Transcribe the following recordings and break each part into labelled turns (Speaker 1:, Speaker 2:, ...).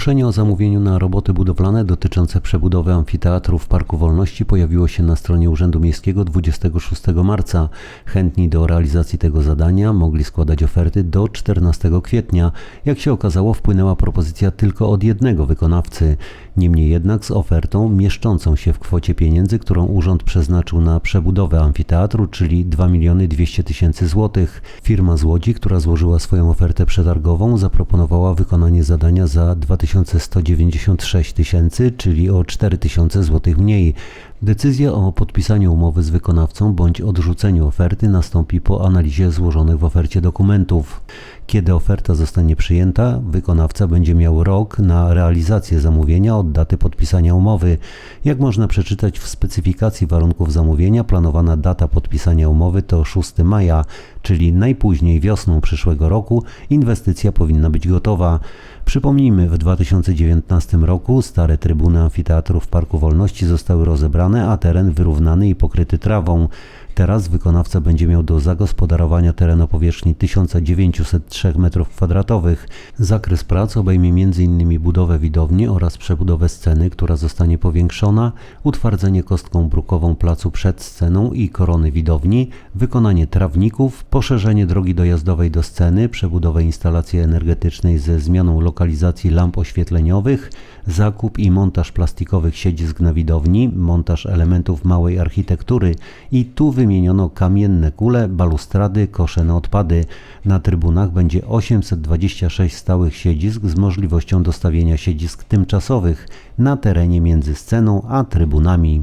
Speaker 1: Ogłoszenie o zamówieniu na roboty budowlane dotyczące przebudowy amfiteatru w Parku Wolności pojawiło się na stronie Urzędu Miejskiego 26 marca. Chętni do realizacji tego zadania mogli składać oferty do 14 kwietnia. Jak się okazało, wpłynęła propozycja tylko od jednego wykonawcy. Niemniej jednak z ofertą mieszczącą się w kwocie pieniędzy, którą urząd przeznaczył na przebudowę amfiteatru, czyli 2 miliony 200 tysięcy złotych. Firma z Łodzi, która złożyła swoją ofertę przetargową, zaproponowała wykonanie zadania za 2196 tysięcy, czyli o 4 tysiące złotych mniej. Decyzja o podpisaniu umowy z wykonawcą bądź odrzuceniu oferty nastąpi po analizie złożonych w ofercie dokumentów. Kiedy oferta zostanie przyjęta, wykonawca będzie miał rok na realizację zamówienia od daty podpisania umowy. Jak można przeczytać w specyfikacji warunków zamówienia, planowana data podpisania umowy to 6 maja, czyli najpóźniej wiosną przyszłego roku inwestycja powinna być gotowa. Przypomnijmy, w 2019 roku stare trybuny amfiteatru w Parku Wolności zostały rozebrane, a teren wyrównany i pokryty trawą. Teraz wykonawca będzie miał do zagospodarowania teren o powierzchni 1903 m2. Zakres prac obejmie m.in. budowę widowni oraz przebudowę sceny, która zostanie powiększona, utwardzenie kostką brukową placu przed sceną i korony widowni, wykonanie trawników, poszerzenie drogi dojazdowej do sceny, przebudowę instalacji energetycznej ze zmianą lokalizacji lamp oświetleniowych, zakup i montaż plastikowych siedzisk na widowni, montaż elementów małej architektury i tu wymieniono kamienne kule, balustrady, kosze na odpady. Na trybunach będzie 826 stałych siedzisk z możliwością dostawienia siedzisk tymczasowych na terenie między sceną a trybunami.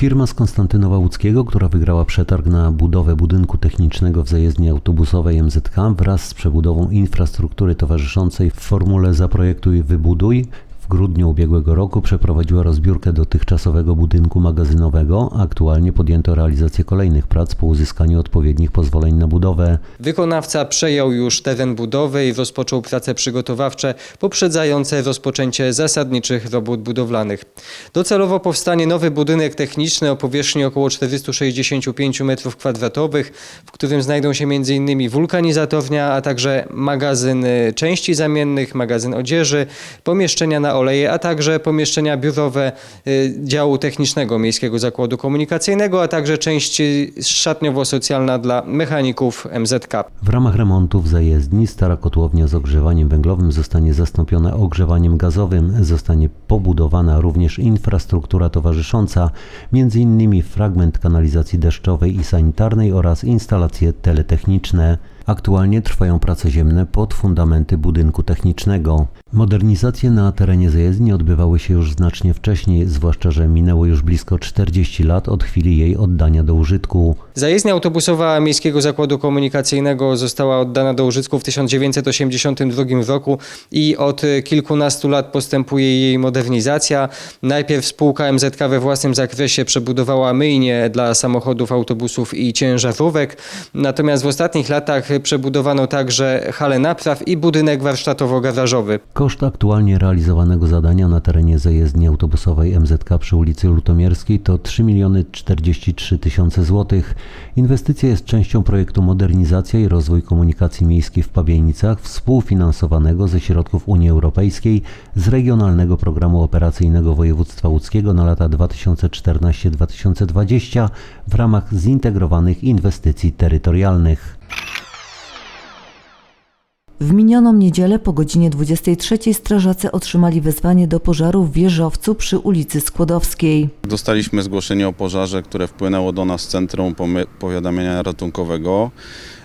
Speaker 1: Firma z Konstantynowa Łódzkiego, która wygrała przetarg na budowę budynku technicznego w zajezdni autobusowej MZK wraz z przebudową infrastruktury towarzyszącej w formule Zaprojektuj Wybuduj grudniu ubiegłego roku przeprowadziła rozbiórkę dotychczasowego budynku magazynowego. Aktualnie podjęto realizację kolejnych prac po uzyskaniu odpowiednich pozwoleń na budowę.
Speaker 2: Wykonawca przejął już teren budowy i rozpoczął prace przygotowawcze poprzedzające rozpoczęcie zasadniczych robót budowlanych. Docelowo powstanie nowy budynek techniczny o powierzchni około 465 m2, w którym znajdą się m.in. wulkanizatornia, a także magazyn y, części zamiennych, magazyn odzieży, pomieszczenia na oleje, a także pomieszczenia biurowe y, działu technicznego Miejskiego Zakładu Komunikacyjnego, a także część y, szatniowo-socjalna dla mechaników MZK.
Speaker 1: W ramach remontu w zajezdni stara kotłownia z ogrzewaniem węglowym zostanie zastąpiona ogrzewaniem gazowym. Zostanie pobudowana również infrastruktura towarzysząca, m.in. fragment kanalizacji deszczowej i sanitarnej oraz instalacje teletechniczne. Aktualnie trwają prace ziemne pod fundamenty budynku technicznego. Modernizacje na terenie zajezdni odbywały się już znacznie wcześniej, zwłaszcza że minęło już blisko 40 lat od chwili jej oddania do użytku.
Speaker 2: Zajezdnia autobusowa Miejskiego Zakładu Komunikacyjnego została oddana do użytku w 1982 roku i od kilkunastu lat postępuje jej modernizacja. Najpierw spółka MZK we własnym zakresie przebudowała myjnie dla samochodów, autobusów i ciężarówek, natomiast w ostatnich latach przebudowano także halę napraw i budynek warsztatowo-garażowy.
Speaker 1: Koszt aktualnie realizowanego zadania na terenie zajezdni autobusowej MZK przy ulicy Lutomierskiej to 3 miliony 43 tysiące złotych. Inwestycja jest częścią projektu Modernizacja i rozwój komunikacji miejskiej w Pabienicach, współfinansowanego ze środków Unii Europejskiej z Regionalnego Programu Operacyjnego Województwa Łódzkiego na lata 2014-2020 w ramach zintegrowanych inwestycji terytorialnych.
Speaker 3: W minioną niedzielę po godzinie 23 strażacy otrzymali wezwanie do pożaru w wieżowcu przy ulicy Skłodowskiej.
Speaker 4: Dostaliśmy zgłoszenie o pożarze, które wpłynęło do nas z Centrum Powiadamiania Ratunkowego.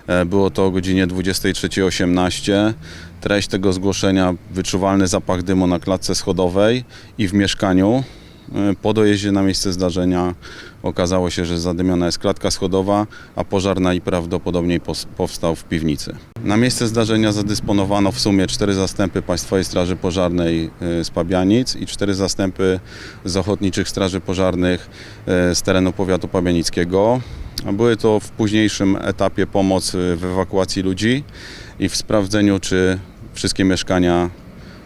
Speaker 4: E, Było to o godzinie 23.18. Treść tego zgłoszenia wyczuwalny zapach dymu na klatce schodowej i w mieszkaniu. E, Po dojeździe na miejsce zdarzenia okazało się, że zadymiona jest klatka schodowa, a pożar najprawdopodobniej powstał w piwnicy. Na miejsce zdarzenia zadysponowano w sumie cztery zastępy Państwowej Straży Pożarnej e, z Pabianic i cztery zastępy z Ochotniczych Straży Pożarnych e, z terenu powiatu pabianickiego. Były to w późniejszym etapie pomoc w ewakuacji ludzi i w sprawdzeniu, czy wszystkie mieszkania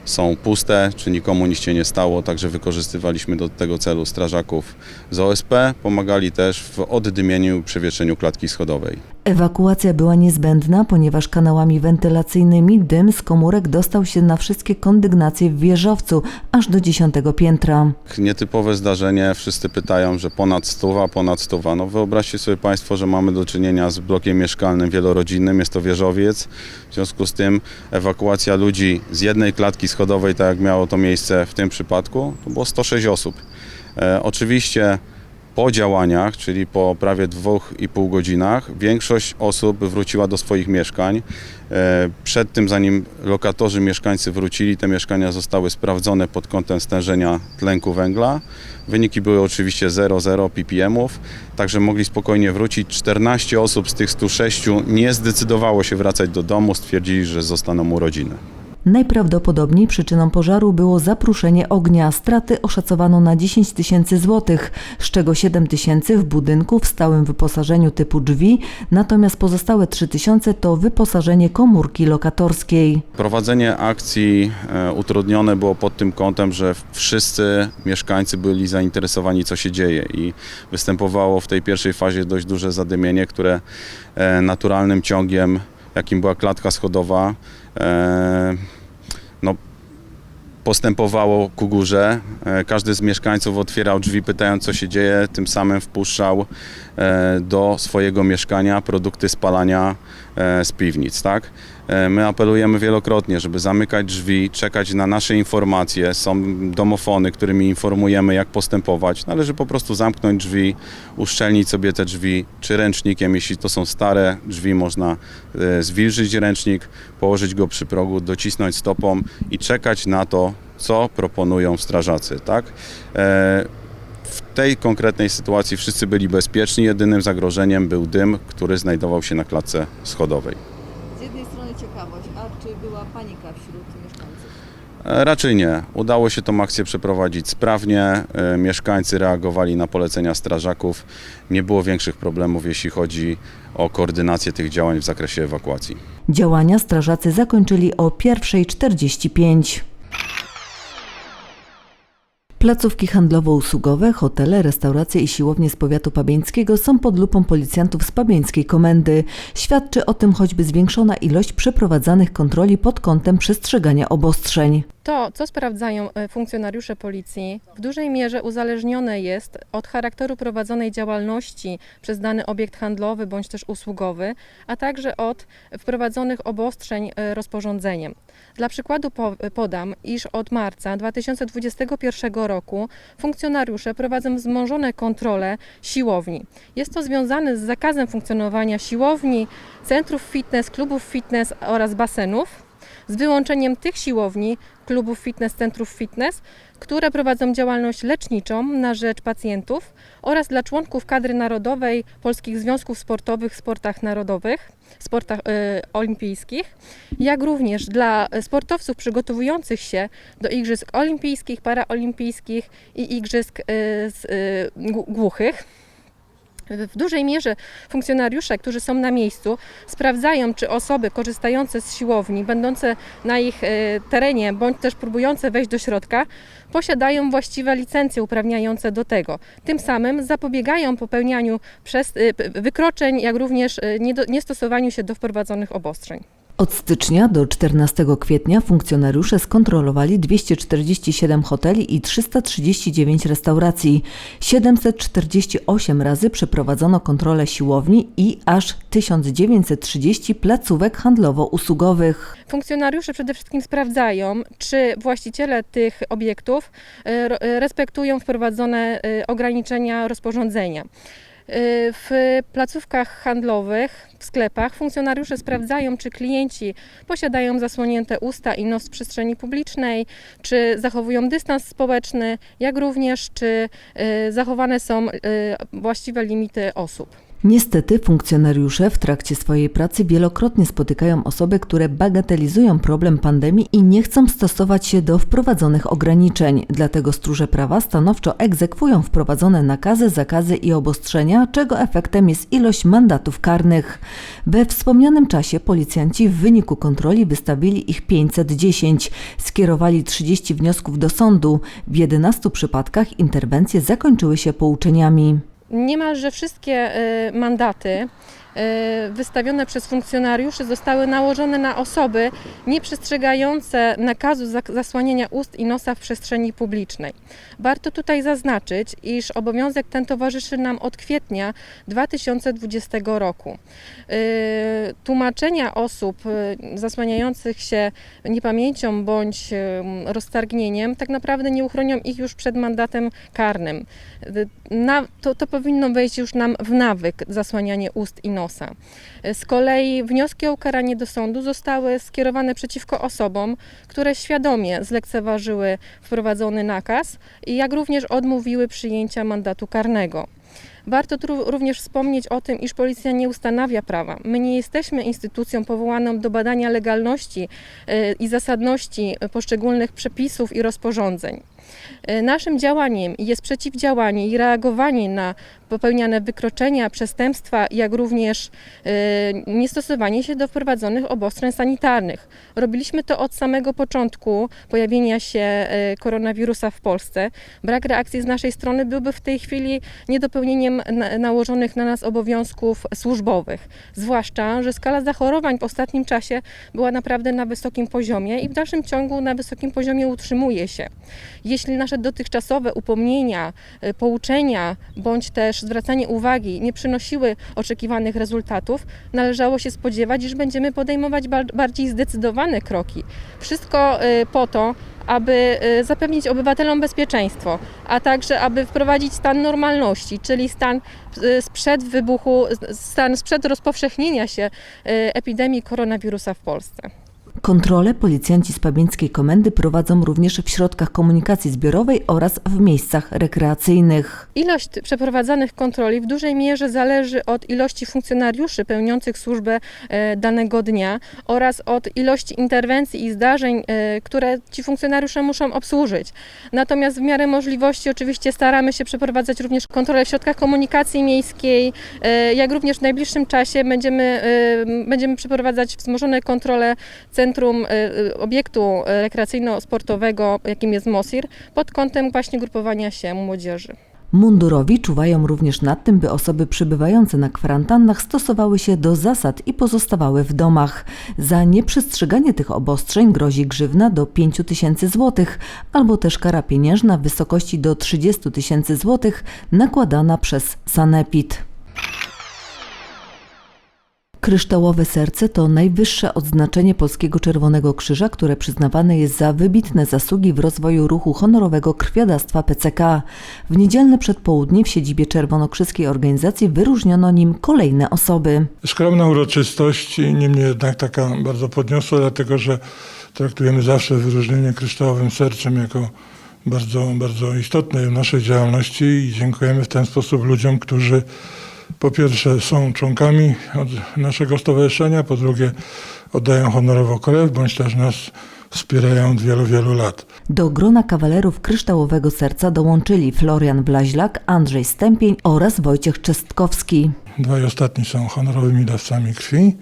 Speaker 4: są puste, czy nikomu nic się nie stało, także wykorzystywaliśmy do tego celu strażaków z OSP, pomagali też w oddymieniu i przewietrzeniu klatki schodowej.
Speaker 3: Ewakuacja była niezbędna, ponieważ kanałami wentylacyjnymi dym z komórek dostał się na wszystkie kondygnacje w wieżowcu, aż do dziesiątego piętra.
Speaker 4: Nietypowe zdarzenie, wszyscy pytają, że ponad stuwa, ponad stuwa. No wyobraźcie sobie Państwo, że mamy do czynienia z blokiem mieszkalnym wielorodzinnym, jest to wieżowiec. W związku z tym ewakuacja ludzi z jednej klatki schodowej, tak jak miało to miejsce w tym przypadku, to było 106 osób. E, oczywiście po działaniach, czyli po prawie dwóch i pół godzinach, większość osób wróciła do swoich mieszkań. E, Przed tym, zanim lokatorzy, mieszkańcy wrócili, te mieszkania zostały sprawdzone pod kątem stężenia tlenku węgla. Wyniki były oczywiście 0,0 ppmów, także mogli spokojnie wrócić. 14 osób z tych 106 nie zdecydowało się wracać do domu, stwierdzili, że zostaną u rodziny.
Speaker 3: Najprawdopodobniej przyczyną pożaru było zapruszenie ognia. Straty oszacowano na 10 tysięcy złotych, z czego 7 tysięcy w budynku w stałym wyposażeniu typu drzwi, natomiast pozostałe 3 tysiące to wyposażenie komórki lokatorskiej.
Speaker 4: Prowadzenie akcji e, utrudnione było pod tym kątem, że wszyscy mieszkańcy byli zainteresowani, co się dzieje i występowało w tej pierwszej fazie dość duże zadymienie, które e, naturalnym ciągiem, jakim była klatka schodowa, no, postępowało ku górze. E, Każdy z mieszkańców otwierał drzwi, pytając, co się dzieje, tym samym wpuszczał e, do swojego mieszkania produkty spalania e, z piwnic. Tak? E, My apelujemy wielokrotnie, żeby zamykać drzwi, czekać na nasze informacje. Są domofony, którymi informujemy, jak postępować. Należy po prostu zamknąć drzwi, uszczelnić sobie te drzwi, czy ręcznikiem, jeśli to są stare drzwi, można e, zwilżyć ręcznik, położyć go przy progu, docisnąć stopą i czekać na to, co proponują strażacy. Tak? E, w tej konkretnej sytuacji wszyscy byli bezpieczni. Jedynym zagrożeniem był dym, który znajdował się na klatce schodowej.
Speaker 5: Z jednej strony ciekawość, a czy była panika wśród mieszkańców?
Speaker 4: E, Raczej nie. Udało się tą akcję przeprowadzić sprawnie. E, Mieszkańcy reagowali na polecenia strażaków. Nie było większych problemów, jeśli chodzi o koordynację tych działań w zakresie ewakuacji.
Speaker 3: Działania strażacy zakończyli o 1.45. Placówki handlowo-usługowe, hotele, restauracje i siłownie z powiatu pabieńskiego są pod lupą policjantów z pabieńskiej komendy. Świadczy o tym choćby zwiększona ilość przeprowadzanych kontroli pod kątem przestrzegania obostrzeń.
Speaker 6: To, co sprawdzają e, funkcjonariusze policji, w dużej mierze uzależnione jest od charakteru prowadzonej działalności przez dany obiekt handlowy bądź też usługowy, a także od wprowadzonych obostrzeń e, rozporządzeniem. Dla przykładu po- podam, iż od marca 2021 roku funkcjonariusze prowadzą wzmożone kontrole siłowni. Jest to związane z zakazem funkcjonowania siłowni, centrów fitness, klubów fitness oraz basenów z wyłączeniem tych siłowni, klubów fitness, centrów fitness, które prowadzą działalność leczniczą na rzecz pacjentów oraz dla członków kadry narodowej Polskich Związków Sportowych w sportach narodowych, sportach e, olimpijskich, jak również dla sportowców przygotowujących się do Igrzysk Olimpijskich, Paraolimpijskich i Igrzysk e, gł- głuchych. W dużej mierze funkcjonariusze, którzy są na miejscu, sprawdzają, czy osoby korzystające z siłowni, będące na ich e, terenie, bądź też próbujące wejść do środka, posiadają właściwe licencje uprawniające do tego. Tym samym zapobiegają popełnianiu przez, e, wykroczeń, jak również e, niestosowaniu się do wprowadzonych obostrzeń.
Speaker 3: Od stycznia do 14 kwietnia funkcjonariusze skontrolowali 247 hoteli i 339 restauracji. 748 razy przeprowadzono kontrolę siłowni i aż 1930 placówek handlowo-usługowych.
Speaker 6: Funkcjonariusze przede wszystkim sprawdzają, czy właściciele tych obiektów e, e, respektują wprowadzone e, ograniczenia rozporządzenia. E, W placówkach handlowych, w sklepach funkcjonariusze sprawdzają, czy klienci posiadają zasłonięte usta i nos w przestrzeni publicznej, czy zachowują dystans społeczny, jak również czy e, zachowane są e, właściwe limity osób.
Speaker 3: Niestety funkcjonariusze w trakcie swojej pracy wielokrotnie spotykają osoby, które bagatelizują problem pandemii i nie chcą stosować się do wprowadzonych ograniczeń. Dlatego stróże prawa stanowczo egzekwują wprowadzone nakazy, zakazy i obostrzenia, czego efektem jest ilość mandatów karnych. We wspomnianym czasie policjanci w wyniku kontroli wystawili ich 510, skierowali 30 wniosków do sądu. W 11 przypadkach interwencje zakończyły się pouczeniami.
Speaker 6: Niemalże wszystkie y, mandaty wystawione przez funkcjonariuszy zostały nałożone na osoby nieprzestrzegające nakazu zasłaniania ust i nosa w przestrzeni publicznej. Warto tutaj zaznaczyć, iż obowiązek ten towarzyszy nam od kwietnia 2020 roku. E, Tłumaczenia osób e, zasłaniających się niepamięcią bądź roztargnieniem tak naprawdę nie uchronią ich już przed mandatem karnym. To, to powinno wejść już nam w nawyk zasłanianie ust i nosa. E, Z kolei wnioski o ukaranie do sądu zostały skierowane przeciwko osobom, które świadomie zlekceważyły wprowadzony nakaz jak również odmówiły przyjęcia mandatu karnego. Warto tu również wspomnieć o tym, iż policja nie ustanawia prawa. My nie jesteśmy instytucją powołaną do badania legalności e, i zasadności poszczególnych przepisów i rozporządzeń. E, Naszym działaniem jest przeciwdziałanie i reagowanie na popełniane wykroczenia, przestępstwa, jak również e, niestosowanie się do wprowadzonych obostrzeń sanitarnych. Robiliśmy to od samego początku pojawienia się e, koronawirusa w Polsce. Brak reakcji z naszej strony byłby w tej chwili niedopełnieniem na- nałożonych na nas obowiązków służbowych. Zwłaszcza, że skala zachorowań w ostatnim czasie była naprawdę na wysokim poziomie i w dalszym ciągu na wysokim poziomie utrzymuje się. Jeśli nasze dotychczasowe upomnienia, y, pouczenia bądź też zwracanie uwagi nie przynosiły oczekiwanych rezultatów, należało się spodziewać, iż będziemy podejmować bar- bardziej zdecydowane kroki. Wszystko y, po to, aby y, zapewnić obywatelom bezpieczeństwo, a także aby wprowadzić stan normalności, czyli stan sprzed wybuchu, stan sprzed rozpowszechnienia się epidemii koronawirusa w Polsce.
Speaker 3: Kontrole policjanci z Pabieńskiej Komendy prowadzą również w środkach komunikacji zbiorowej oraz w miejscach rekreacyjnych.
Speaker 6: Ilość przeprowadzanych kontroli w dużej mierze zależy od ilości funkcjonariuszy pełniących służbę e, danego dnia oraz od ilości interwencji i zdarzeń, e, które ci funkcjonariusze muszą obsłużyć. Natomiast w miarę możliwości oczywiście staramy się przeprowadzać również kontrole w środkach komunikacji miejskiej, e, jak również w najbliższym czasie będziemy, będziemy przeprowadzać wzmożone kontrole centrum e, e, obiektu e, rekreacyjno-sportowego, jakim jest MOSIR, pod kątem właśnie grupowania się młodzieży.
Speaker 3: Mundurowi czuwają również nad tym, by osoby przybywające na kwarantannach stosowały się do zasad i pozostawały w domach. Za nieprzestrzeganie tych obostrzeń grozi grzywna do 5 tysięcy złotych albo też kara pieniężna w wysokości do 30 tysięcy złotych nakładana przez Sanepid. Kryształowe serce to najwyższe odznaczenie Polskiego Czerwonego Krzyża, które przyznawane jest za wybitne zasługi w rozwoju ruchu honorowego krwiodawstwa PCK. W niedzielne przedpołudnie w siedzibie czerwonokrzyskiej organizacji wyróżniono nim kolejne osoby.
Speaker 7: Skromna uroczystość, niemniej jednak taka bardzo podniosła, dlatego że traktujemy zawsze wyróżnienie kryształowym sercem jako bardzo, bardzo istotne w naszej działalności i dziękujemy w ten sposób ludziom, którzy po pierwsze są członkami naszego stowarzyszenia, po drugie oddają honorowo krew, bądź też nas wspierają od wielu, wielu lat.
Speaker 3: Do grona kawalerów kryształowego serca dołączyli Florian Blaźlak, Andrzej Stępień oraz Wojciech Czestkowski.
Speaker 7: Dwaj ostatni są honorowymi dawcami krwi.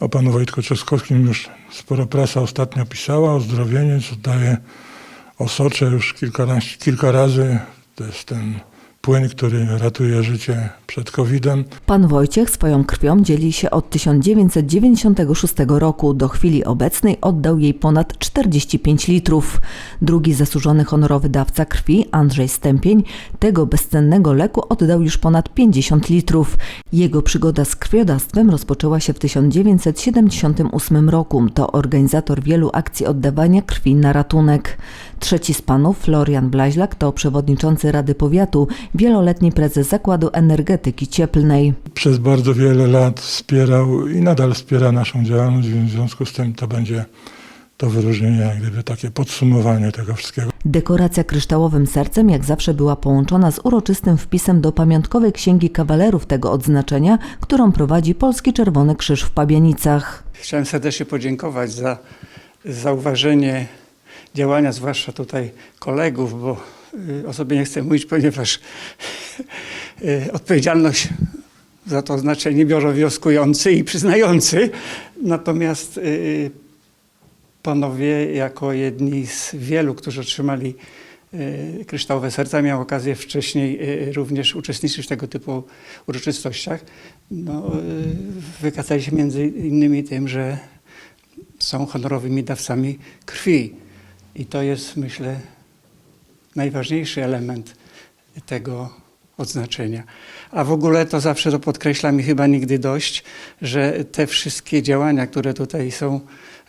Speaker 7: O panu Wojtku Czeskowskim już sporo prasa ostatnio pisała o zdrowieniu, co daje osocze już kilka, kilka razy. To jest ten płyn, który ratuje życie przed COVID-em.
Speaker 3: Pan Wojciech swoją krwią dzieli się od 1996 roku. Do chwili obecnej oddał jej ponad 45 litrów. Drugi zasłużony honorowy dawca krwi, Andrzej Stępień, tego bezcennego leku oddał już ponad 50 litrów. Jego przygoda z krwiodawstwem rozpoczęła się w 1978 roku. To organizator wielu akcji oddawania krwi na ratunek. Trzeci z panów, Florian Blaźlak, to przewodniczący Rady Powiatu, wieloletni prezes Zakładu Energetyki Cieplnej.
Speaker 7: Przez bardzo wiele lat wspierał i nadal wspiera naszą działalność, więc w związku z tym to będzie to wyróżnienie, jak gdyby takie podsumowanie tego wszystkiego.
Speaker 3: Dekoracja kryształowym sercem jak zawsze była połączona z uroczystym wpisem do pamiątkowej księgi kawalerów tego odznaczenia, którą prowadzi Polski Czerwony Krzyż w Pabianicach.
Speaker 8: Chciałem serdecznie podziękować za zauważenie działania, zwłaszcza tutaj kolegów, bo o sobie nie chcę mówić, ponieważ y, odpowiedzialność za to znaczenie biorą wnioskujący i przyznający. Natomiast y, panowie, jako jedni z wielu, którzy otrzymali y, Kryształowe Serca. Miałem okazję wcześniej y, również uczestniczyć w tego typu uroczystościach. No, y, wykazali się między innymi tym, że są honorowymi dawcami krwi. I to jest, myślę, najważniejszy element tego odznaczenia. A w ogóle to zawsze to podkreślam i chyba nigdy dość, że te wszystkie działania, które tutaj są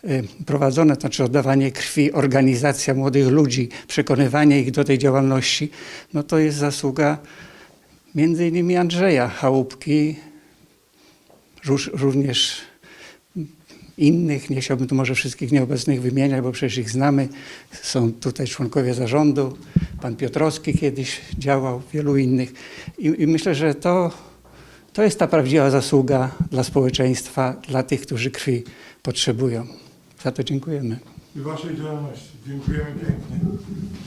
Speaker 8: y, prowadzone, to znaczy oddawanie krwi, organizacja młodych ludzi, przekonywanie ich do tej działalności, no to jest zasługa między innymi Andrzeja Chałupki, również innych, nie chciałbym tu może wszystkich nieobecnych wymieniać, bo przecież ich znamy. Są tutaj członkowie zarządu, pan Piotrowski kiedyś działał, wielu innych. I, i myślę, że to, to jest ta prawdziwa zasługa dla społeczeństwa, dla tych, którzy krwi potrzebują. Za to dziękujemy.
Speaker 7: I waszej działalności. Dziękujemy pięknie.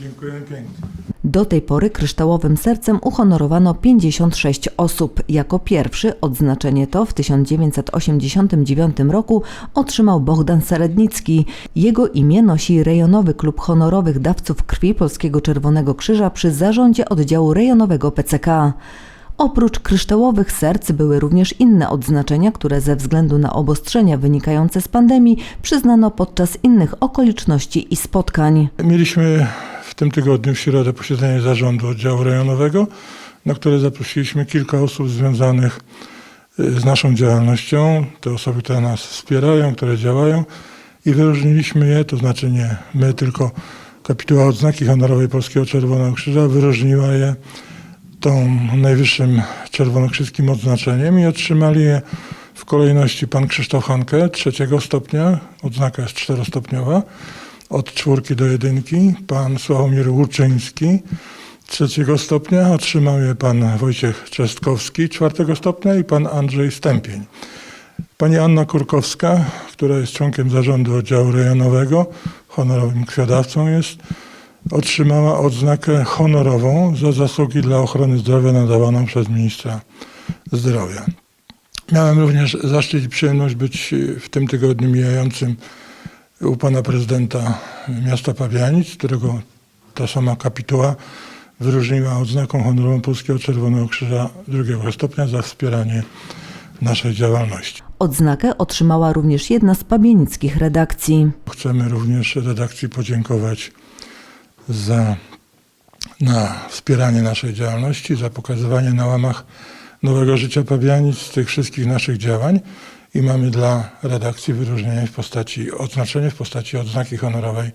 Speaker 7: Dziękujemy pięknie.
Speaker 3: Do tej pory kryształowym sercem uhonorowano 56 osób. Jako pierwszy odznaczenie to w 1989 roku otrzymał Bogdan Serednicki. Jego imię nosi Rejonowy Klub Honorowych Dawców Krwi Polskiego Czerwonego Krzyża przy zarządzie oddziału rejonowego PCK. Oprócz kryształowych serc były również inne odznaczenia, które ze względu na obostrzenia wynikające z pandemii przyznano podczas innych okoliczności i spotkań.
Speaker 7: Mieliśmy w tym tygodniu w środę posiedzenie zarządu oddziału rejonowego, na które zaprosiliśmy kilka osób związanych y, z naszą działalnością. Te osoby, które nas wspierają, które działają i wyróżniliśmy je, to znaczy nie my, tylko kapituła odznaki honorowej Polskiego Czerwonego Krzyża wyróżniła je tą najwyższym czerwonokrzyskim odznaczeniem i otrzymali je w kolejności pan Krzysztof Hanke trzeciego stopnia, odznaka jest czterostopniowa, od czwórki do jedynki, pan Sławomir Łuczyński trzeciego stopnia, otrzymał je pan Wojciech Czestkowski czwartego stopnia i pan Andrzej Stępień. Pani Anna Kurkowska, która jest członkiem zarządu oddziału rejonowego, honorowym krwiodawcą jest, otrzymała odznakę honorową za zasługi dla ochrony zdrowia nadawaną przez ministra zdrowia. Miałem również zaszczyt i przyjemność być w tym tygodniu mijającym u pana prezydenta miasta Pabianic, którego ta sama kapituła wyróżniła odznaką honorową Polskiego Czerwonego Krzyża drugiego stopnia za wspieranie naszej działalności.
Speaker 3: Odznakę otrzymała również jedna z pabienickich redakcji.
Speaker 7: Chcemy również redakcji podziękować za na wspieranie naszej działalności, za pokazywanie na łamach Nowego Życia Pabianic tych wszystkich naszych działań. I mamy dla redakcji wyróżnienie w postaci, odznaczenie w postaci odznaki honorowej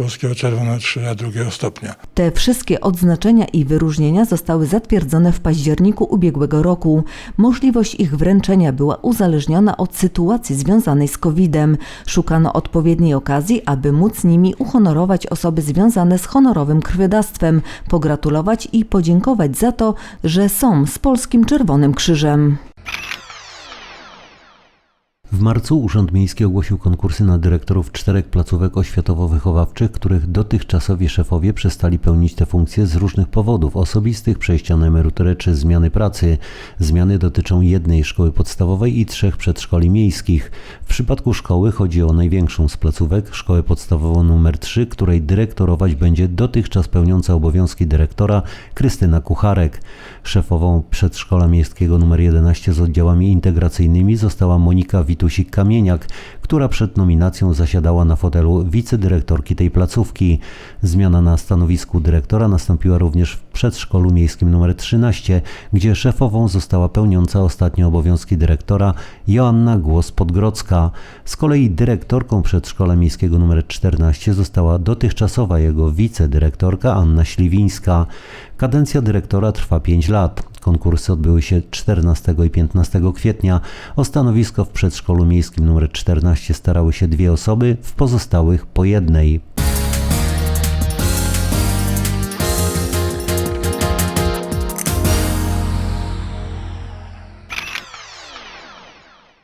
Speaker 7: Polskiego Czerwonego Krzyża drugiego stopnia.
Speaker 3: Te wszystkie odznaczenia i wyróżnienia zostały zatwierdzone w październiku ubiegłego roku. Możliwość ich wręczenia była uzależniona od sytuacji związanej z COVID-em. Szukano odpowiedniej okazji, aby móc nimi uhonorować osoby związane z honorowym krwiodawstwem, pogratulować i podziękować za to, że są z Polskim Czerwonym Krzyżem.
Speaker 1: W marcu Urząd Miejski ogłosił konkursy na dyrektorów czterech placówek oświatowo-wychowawczych, których dotychczasowi szefowie przestali pełnić te funkcje z różnych powodów osobistych, przejścia na emeryturę czy zmiany pracy. Zmiany dotyczą jednej szkoły podstawowej i trzech przedszkoli miejskich. W przypadku szkoły chodzi o największą z placówek, szkołę podstawową nr 3, której dyrektorować będzie dotychczas pełniąca obowiązki dyrektora Krystyna Kucharek. Szefową przedszkola miejskiego nr 11 z oddziałami integracyjnymi została Monika Witusik-Kamieniak, która przed nominacją zasiadała na fotelu wicedyrektorki tej placówki. Zmiana na stanowisku dyrektora nastąpiła również w przedszkolu miejskim nr 13, gdzie szefową została pełniąca ostatnio obowiązki dyrektora Joanna Głos-Podgrodzka. Z kolei dyrektorką przedszkola miejskiego nr 14 została dotychczasowa jego wicedyrektorka Anna Śliwińska. Kadencja dyrektora trwa 5 lat. Konkursy odbyły się 14 i 15 kwietnia. O stanowisko w przedszkolu miejskim nr 14 starały się dwie osoby, w pozostałych po jednej.